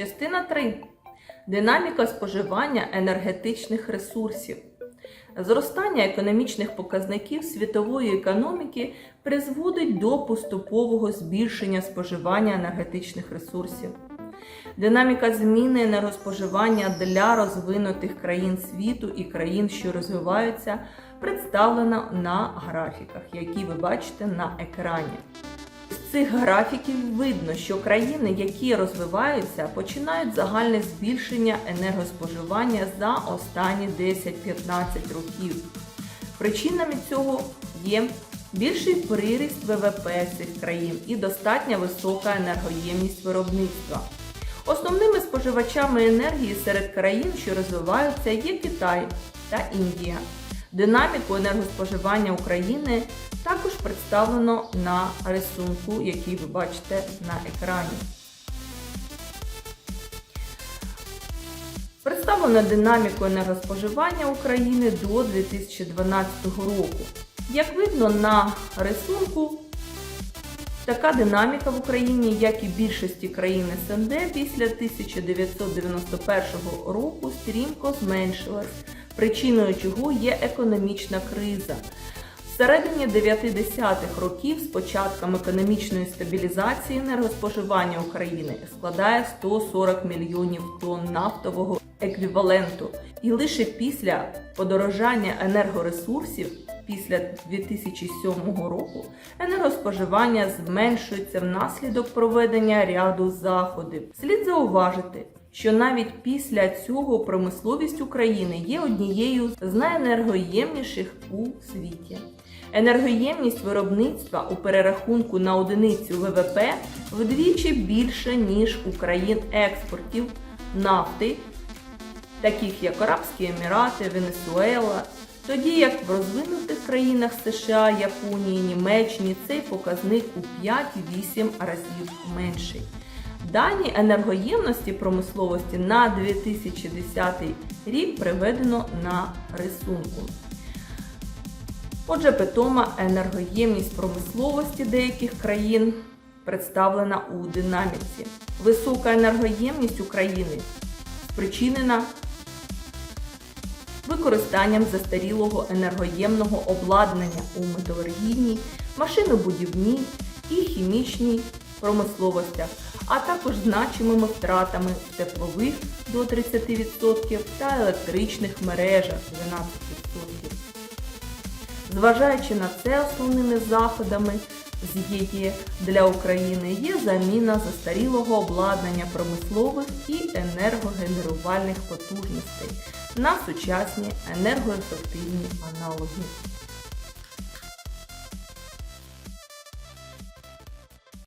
Частина 3. Динаміка споживання енергетичних ресурсів. Зростання економічних показників світової економіки призводить до поступового збільшення споживання енергетичних ресурсів. Динаміка зміни енергоспоживання для розвинутих країн світу і країн, що розвиваються, представлена на графіках, які ви бачите на екрані. Цих графіків видно, що країни, які розвиваються, починають загальне збільшення енергоспоживання за останні 10-15 років. Причинами цього є більший приріст ВВП цих країн і достатньо висока енергоємність виробництва. Основними споживачами енергії серед країн, що розвиваються, є Китай та Індія. Динаміку енергоспоживання України також представлено на рисунку, який ви бачите на екрані. Представлено динаміку енергоспоживання України до 2012 року. Як видно на рисунку, така динаміка в Україні, як і більшості країн СНД, після 1991 року стрімко зменшилась, причиною чого є економічна криза. В середині 90-х років з початком економічної стабілізації енергоспоживання України складає 140 мільйонів тонн нафтового еквіваленту. І лише після подорожання енергоресурсів після 2007 року енергоспоживання зменшується внаслідок проведення ряду заходів. Слід зауважити, що навіть після цього промисловість України є однією з найенергоємніших у світі. Енергоємність виробництва у перерахунку на одиницю ВВП вдвічі більше, ніж у країн експортів нафти, таких як Арабські Емірати, Венесуела, тоді як в розвинутих країнах США, Японії, Німеччині цей показник у 5-8 разів менший. Дані енергоємності промисловості на 2010 рік приведено на рисунку. Отже, питома енергоємність промисловості деяких країн представлена у динаміці. Висока енергоємність України спричинена використанням застарілого енергоємного обладнання у металургійній, машинобудівній і хімічній промисловостях, а також значимими втратами в теплових до 30% та електричних мережах 12%. Зважаючи на це, основними заходами з ЄЄ для України є заміна застарілого обладнання промислових і енергогенерувальних потужностей на сучасні енергоефективні аналоги.